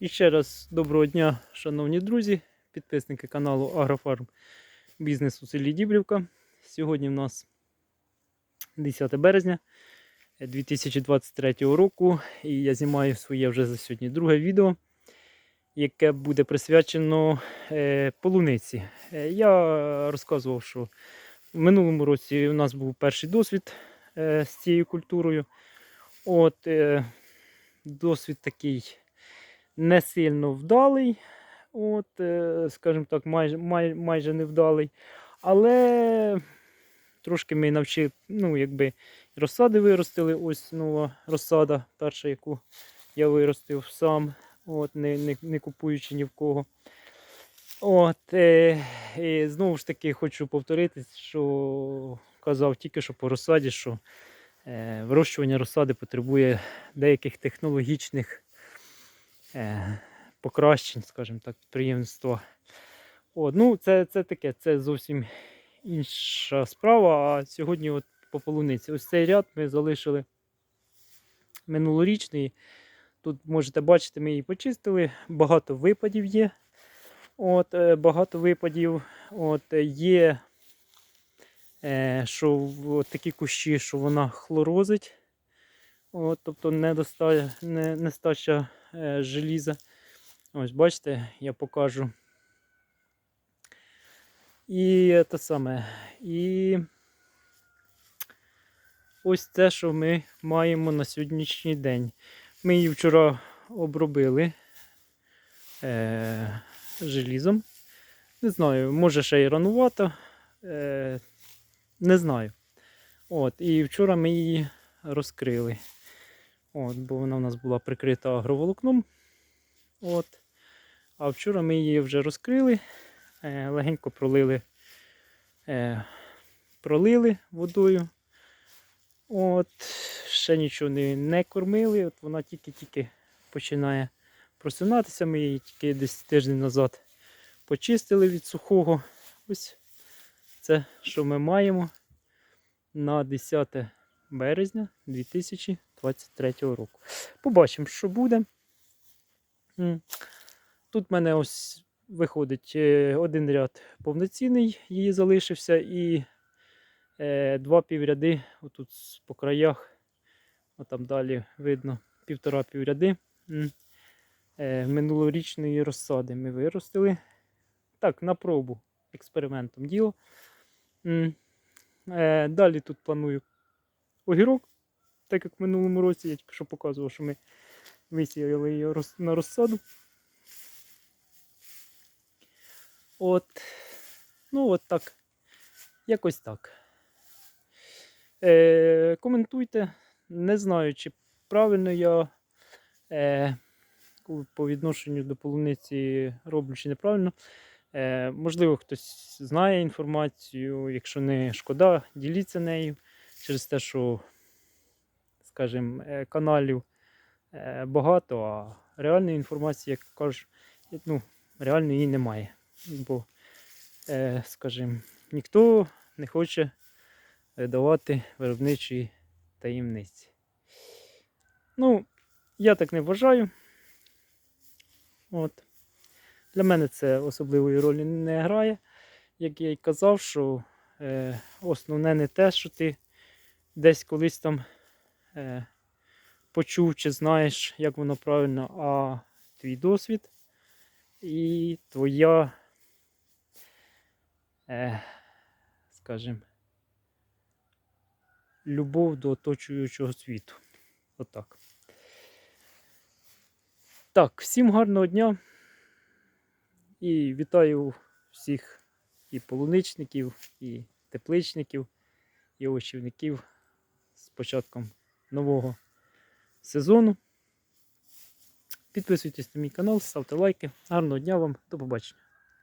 І ще раз доброго дня, шановні друзі, підписники каналу Агрофарм Бізнес у селі Дібрівка. Сьогодні в нас 10 березня 2023 року. І я знімаю своє вже за сьогодні друге відео, яке буде присвячено е, полуниці. Е, я розказував, що в минулому році у нас був перший досвід е, з цією культурою. От, досвід такий не сильно вдалий, от, е, скажімо так, майже, май, майже невдалий. Але трошки ми навчили, ну, якби розсади виростили. Ось нова розсада, перша, яку я виростив сам, от, не, не, не купуючи ні в кого. От, е, і знову ж таки хочу повторитись, що казав тільки що по розсаді, що е, вирощування розсади потребує деяких технологічних покращень, скажімо так, підприємства. От, ну, це, це таке, це зовсім інша справа. А сьогодні от по полуниці. Ось цей ряд ми залишили минулорічний. Тут можете бачити, ми її почистили, багато випадів є. От, е, Багато випадів. От, е, Є е, що от такі кущі, що вона хлорозить. От, тобто недоста, не, нестача е, желіза. Ось, бачите, я покажу. І те саме. І ось це, що ми маємо на сьогоднішній день. Ми її вчора обробили е, желізом. Не знаю, може ще й ранувато. Е, не знаю. От, і вчора ми її розкрили. От, бо вона у нас була прикрита агроволокном. От. А вчора ми її вже розкрили, е, легенько пролили, е, пролили водою. От, ще нічого не, не кормили. От вона тільки-тільки починає просинатися. Ми її тільки десь тиждень назад почистили від сухого. Ось це, що ми маємо на 10 березня 2023 року. Побачимо, що буде. Тут в мене ось виходить е, один ряд повноцінний, її залишився, і е, два півряди отут по краях, отам далі видно півтора півряди. е, Минулорічної розсади ми виростили. Так, на пробу експериментом діло. Далі тут планую огірок, так як в минулому році я тільки що показував, що ми висіяли її на розсаду. От, ну от так. Якось так. Е, коментуйте. Не знаю, чи правильно я е, по відношенню до полуниці роблю, чи неправильно. Е, можливо, хтось знає інформацію. Якщо не шкода, діліться нею через те, що, скажімо, е, каналів е, багато, а реальної інформації, як кажуть, ну, реально її немає. Бо, е, скажімо, ніхто не хоче давати виробничої таємниці. Ну, я так не вважаю. От. Для мене це особливої ролі не грає. Як я й казав, що е, основне не те, що ти десь колись там почув чи знаєш, як воно правильно, а твій досвід і твоя, е, скажімо, любов до оточуючого світу. Отак. Так, всім гарного дня. І вітаю всіх і полуничників, і тепличників, і овочівників з початком нового сезону. Підписуйтесь на мій канал, ставте лайки. Гарного дня вам, до побачення.